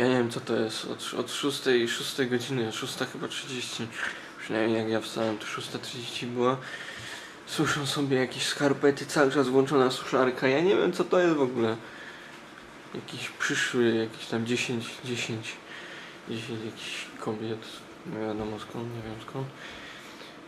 Ja nie wiem co to jest, od, od 6, 6 godziny, 6 chyba 30, przynajmniej jak ja wstałem to 6.30 była. Suszą sobie jakieś skarpety, cały czas włączona suszarka, ja nie wiem co to jest w ogóle. Jakiś przyszły, jakiś tam 10, 10, 10 jakichś kobiet, nie wiadomo skąd, nie wiem skąd.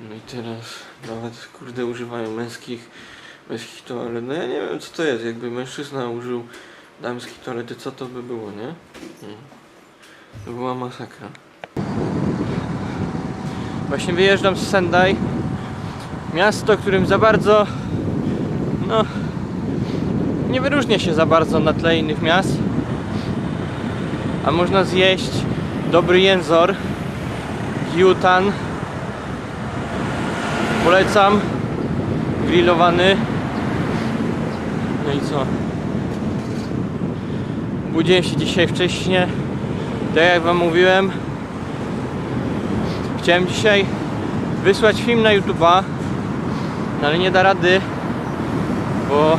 No i teraz nawet kurde używają męskich, męskich toalet, no ja nie wiem co to jest, jakby mężczyzna użył damskiej toalety, co to by było, nie? Mm. To była masakra. Właśnie wyjeżdżam z Sendai. Miasto, którym za bardzo. No. Nie wyróżnia się za bardzo na tle innych miast. A można zjeść dobry jęzor. Yutan. Polecam. Grillowany. No i co? Budziłem się dzisiaj wcześnie. Tak jak wam mówiłem. Chciałem dzisiaj wysłać film na YouTube'a, no ale nie da rady, bo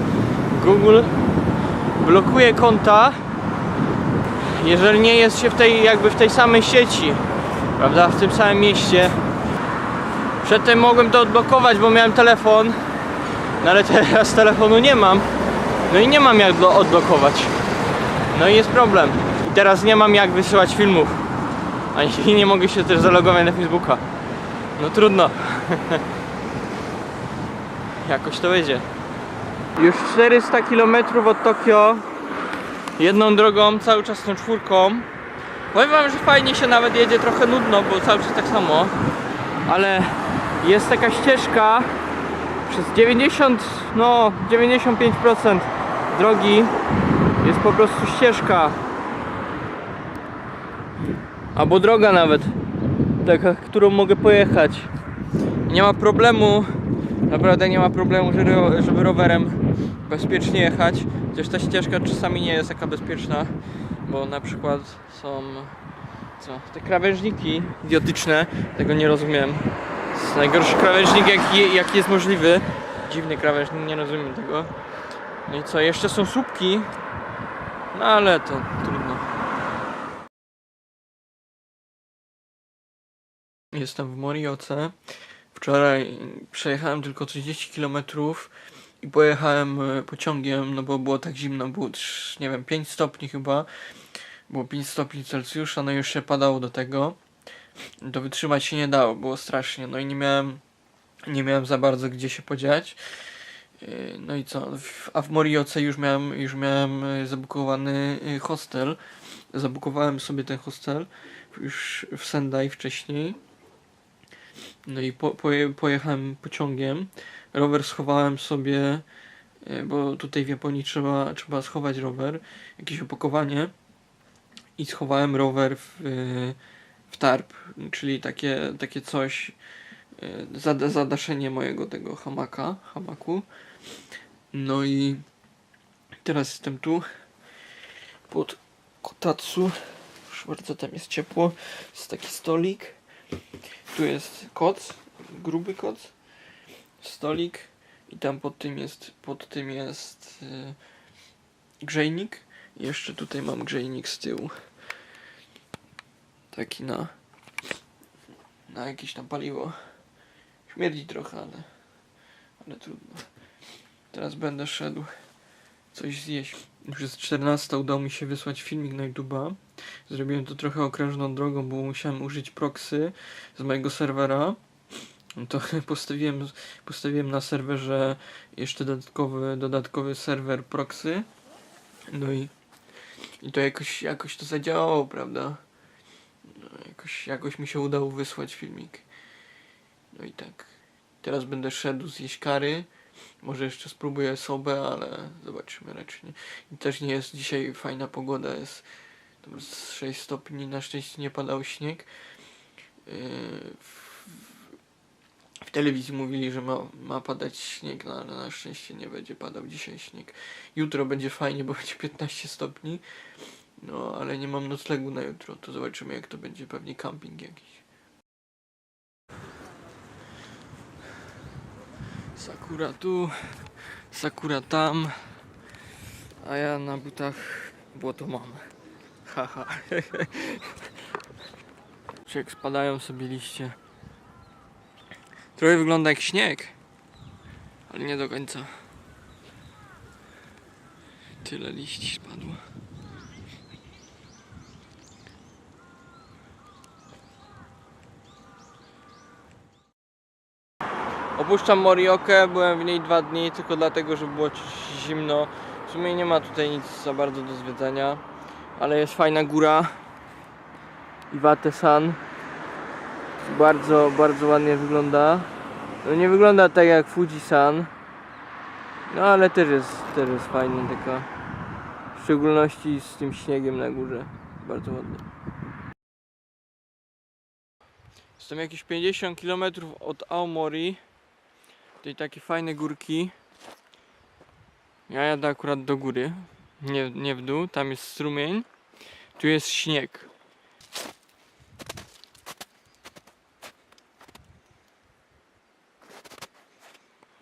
Google blokuje konta, jeżeli nie jest się w tej jakby w tej samej sieci, prawda, w tym samym mieście. Przedtem mogłem to odblokować, bo miałem telefon, no ale teraz telefonu nie mam. No i nie mam jak odblokować. No i jest problem. I teraz nie mam jak wysyłać filmów. Ani nie mogę się też zalogować na Facebooka. No trudno. Jakoś to będzie. Już 400 km od Tokio. Jedną drogą, cały czas tą czwórką. Powiem wam, że fajnie się nawet jedzie, trochę nudno, bo cały czas tak samo. Ale jest taka ścieżka przez 90, no 95% drogi jest po prostu ścieżka. Albo droga nawet. Taka, którą mogę pojechać. Nie ma problemu, naprawdę nie ma problemu, żeby, żeby rowerem bezpiecznie jechać. Chociaż ta ścieżka czasami nie jest taka bezpieczna, bo na przykład są co, te krawężniki idiotyczne, tego nie rozumiem. Jest najgorszy krawężnik jaki, jaki jest możliwy. Dziwny krawężnik, nie rozumiem tego. No i co, jeszcze są słupki, ale to trudno. Jestem w Morioce. Wczoraj przejechałem tylko 30 km i pojechałem e, pociągiem, no bo było tak zimno, było nie wiem, 5 stopni chyba. Było 5 stopni Celsjusza, no i jeszcze padało do tego. To wytrzymać się nie dało, było strasznie. No i nie miałem, nie miałem za bardzo gdzie się podziać. Yy, No i co? A w Morioce już miałem, już miałem e, zabukowany e, hostel. Zabukowałem sobie ten hostel już w Sendai wcześniej. No i po, poje, pojechałem pociągiem. Rower schowałem sobie, e, bo tutaj w Japonii trzeba, trzeba schować rower, jakieś opakowanie. I schowałem rower w, w tarp, czyli takie, takie coś, zada, zadaszenie mojego tego hamaka, hamaku. No i teraz jestem tu pod kotatsu. Proszę bardzo, tam jest ciepło. Jest taki stolik. Tu jest koc, gruby koc, stolik i tam pod tym jest, pod tym jest yy, grzejnik. Jeszcze tutaj mam grzejnik z tyłu. Taki na, na jakieś tam paliwo. Śmierdzi trochę, ale, ale trudno. Teraz będę szedł coś zjeść. Już jest 14, udało mi się wysłać filmik na YouTube'a. Zrobiłem to trochę okrężną drogą, bo musiałem użyć proxy z mojego serwera. To postawiłem, postawiłem na serwerze jeszcze dodatkowy, dodatkowy serwer proxy. No i, i to jakoś, jakoś to zadziałało, prawda? No, jakoś, jakoś mi się udało wysłać filmik. No i tak. Teraz będę szedł zjeść kary. Może jeszcze spróbuję sobę, ale zobaczymy raczej. I też nie jest dzisiaj fajna pogoda, jest tam z 6 stopni, na szczęście nie padał śnieg. Yy, w, w telewizji mówili, że ma, ma padać śnieg, no ale na szczęście nie będzie padał dzisiaj śnieg. Jutro będzie fajnie, bo będzie 15 stopni. No, ale nie mam noclegu na jutro, to zobaczymy jak to będzie, pewnie camping jakiś. Sakura tu, Sakura tam, a ja na butach błoto mam. Haha. Jak spadają sobie liście. Trochę wygląda jak śnieg. Ale nie do końca. Tyle liści spadło. Opuszczam Moriokę, byłem w niej dwa dni tylko dlatego, że było zimno. W sumie nie ma tutaj nic za bardzo do zwiedzania, ale jest fajna góra. Iwate-san. Bardzo, bardzo ładnie wygląda. No nie wygląda tak jak Fuji-san. No ale też jest, też jest fajny taka. W szczególności z tym śniegiem na górze. Bardzo ładny. Jestem jakieś 50 km od Aomori. Tutaj takie fajne górki. Ja jadę akurat do góry, nie, nie w dół, tam jest strumień. Tu jest śnieg.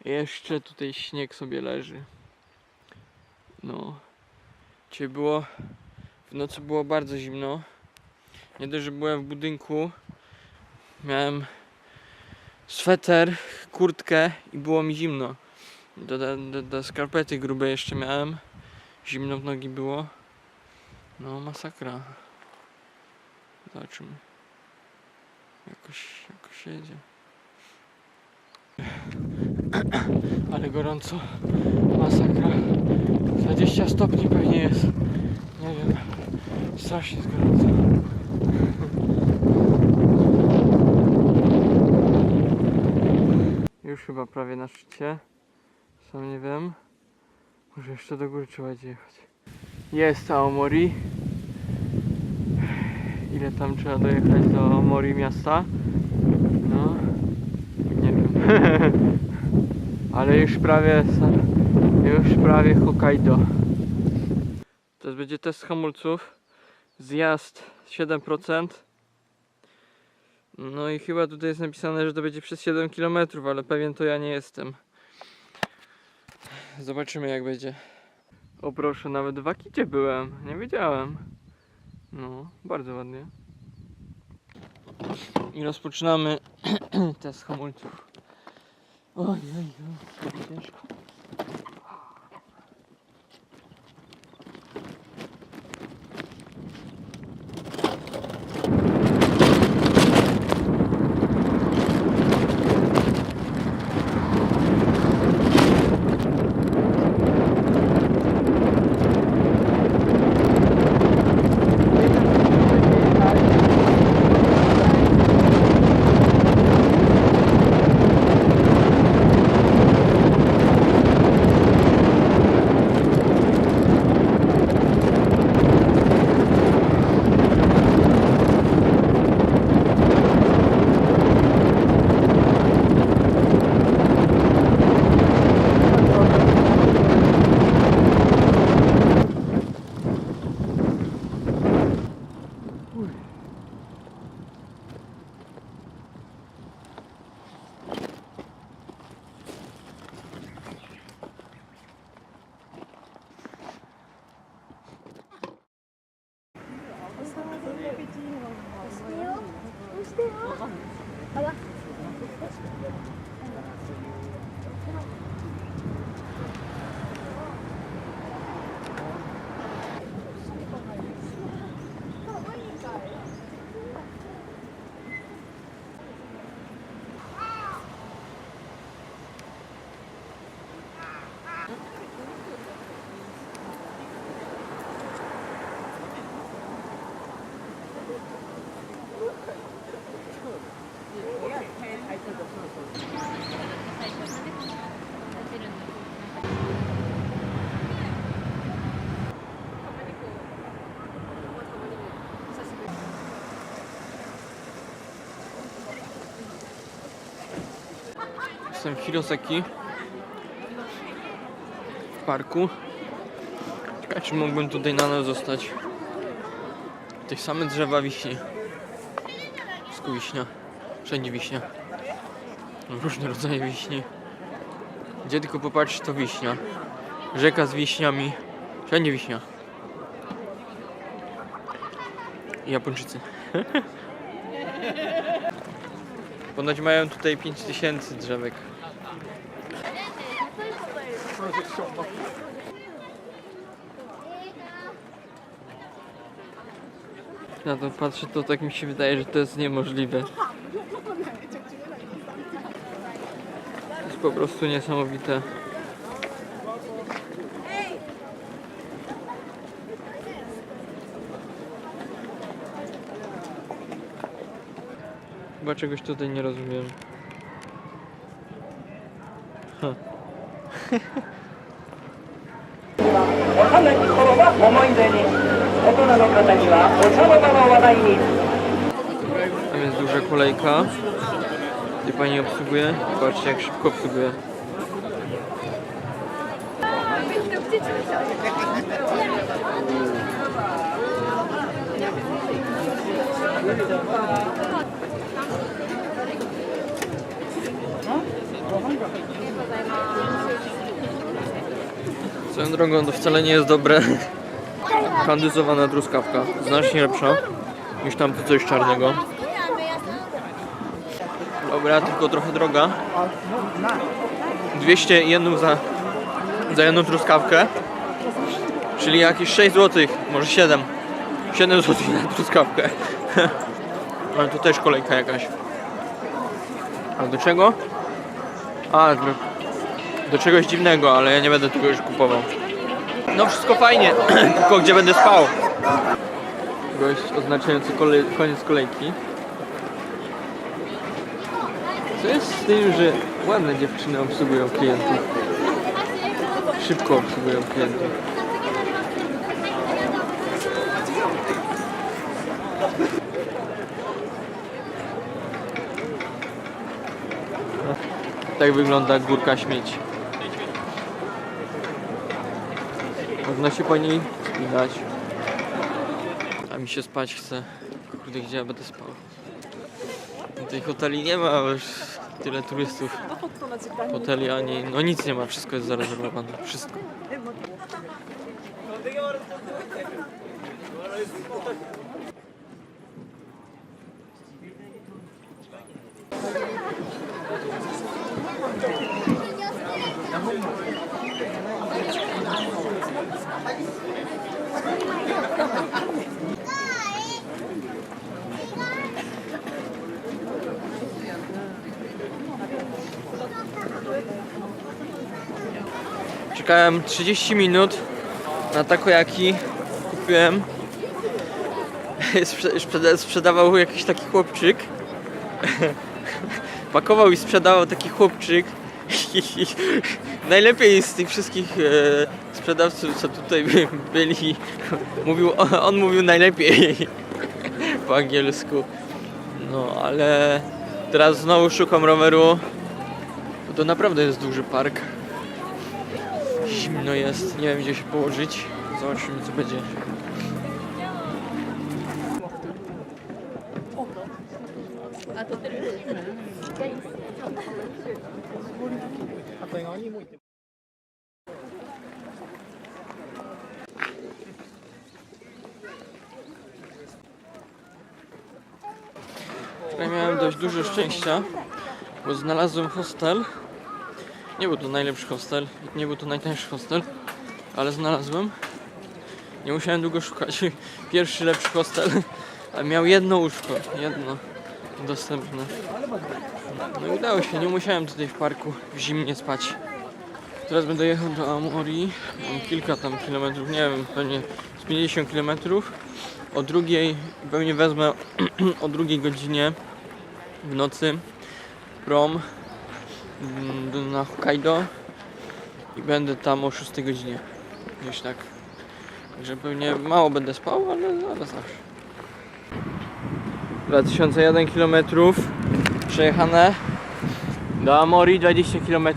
Jeszcze tutaj śnieg sobie leży. No. Dzisiaj było. W nocy było bardzo zimno. Nie dość, że byłem w budynku. Miałem sweter, kurtkę i było mi zimno. Do, do, do, skarpety grube jeszcze miałem. Zimno w nogi było. No masakra. Zobaczymy. Jakoś, jakoś jedzie. Ale gorąco. Masakra. 20 stopni pewnie jest. Nie wiem. Strasznie jest gorąco. Już chyba prawie na szczycie. Sam nie wiem. Może jeszcze do góry trzeba będzie jechać. Jest Aomori. Ile tam trzeba dojechać do Aomori miasta? No. Nie wiem. Ale już prawie już prawie Hokkaido. Teraz będzie test hamulców. Zjazd 7%. No i chyba tutaj jest napisane, że to będzie przez 7 km, ale pewien to ja nie jestem. Zobaczymy jak będzie. O proszę, nawet w Akicie byłem. Nie wiedziałem. No, bardzo ładnie. I rozpoczynamy test hamulców. Oj, oj, oj, to ciężko. Jestem w Hiroseki. W parku. Ciekawe, czy mógłbym tutaj na noc zostać. Tych same drzewa wiśni. Wszystko wiśnia. Wszędzie wiśnia. Różne rodzaje wiśni. Gdzie tylko popatrzysz, to wiśnia. Rzeka z wiśniami. Wszędzie wiśnia. Japończycy. Ponoć mają tutaj 5000 drzewek. Na to patrzę, to tak mi się wydaje, że to jest niemożliwe. To jest po prostu niesamowite. Chyba czegoś tutaj nie rozumiem. Ha. お花見頃は思い出に大人の方にはお茶の間の話題に Tam jest duża kolejka. Gdzie pani obsługuje. Patrzcie jak szybko obsługuje. Swoją drogą to wcale nie jest dobre. Kandyzowana truskawka. Znacznie lepsza niż tamto coś czarnego. Dobra, tylko trochę droga. 200 jedną za, za jedną truskawkę. Czyli jakieś 6 zł, może 7. 7 zł na truskawkę. Ale tu też kolejka jakaś. A do czego? A, do czegoś dziwnego, ale ja nie będę tego już kupował. No wszystko fajnie, tylko gdzie będę spał. Gość oznaczający kolej, koniec kolejki. Co jest z tym, że ładne dziewczyny obsługują klientów? Szybko obsługują klientów. Tak wygląda górka śmieci. Można się po niej. A mi się spać chce. Kurde, gdzie ja będę spał? Tej hoteli nie ma, bo już tyle turystów. Hoteli ani, no nic nie ma, wszystko jest zarezerwowane. Wszystko. Czekałem 30 minut na takoyaki. Kupiłem. Sprze- sprzeda- sprzedawał jakiś taki chłopczyk. Pakował i sprzedawał taki chłopczyk. Najlepiej z tych wszystkich e, sprzedawców, co tutaj by- byli, mówił, on, mówił najlepiej po angielsku. No, ale teraz znowu szukam roweru. To naprawdę jest duży park. Zimno jest, nie wiem gdzie się położyć. Zobaczymy co będzie. Tutaj miałem dość dużo szczęścia, bo znalazłem hostel. Nie był to najlepszy hostel, nie był to najtańszy hostel, ale znalazłem. Nie musiałem długo szukać. Pierwszy lepszy hostel, miał jedno łóżko, jedno dostępne. No i udało się, nie musiałem tutaj w parku w zimnie spać. Teraz będę jechał do Amori. Mam kilka tam kilometrów, nie wiem, pewnie z 50 kilometrów. O drugiej, pewnie wezmę o drugiej godzinie w nocy prom na Hokkaido i będę tam o 6 godzinie. Gdzieś tak. Także pewnie mało będę spał, ale, ale zawsze. 2001 km przejechane do Amori 20 km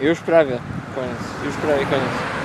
już prawie koniec, już prawie koniec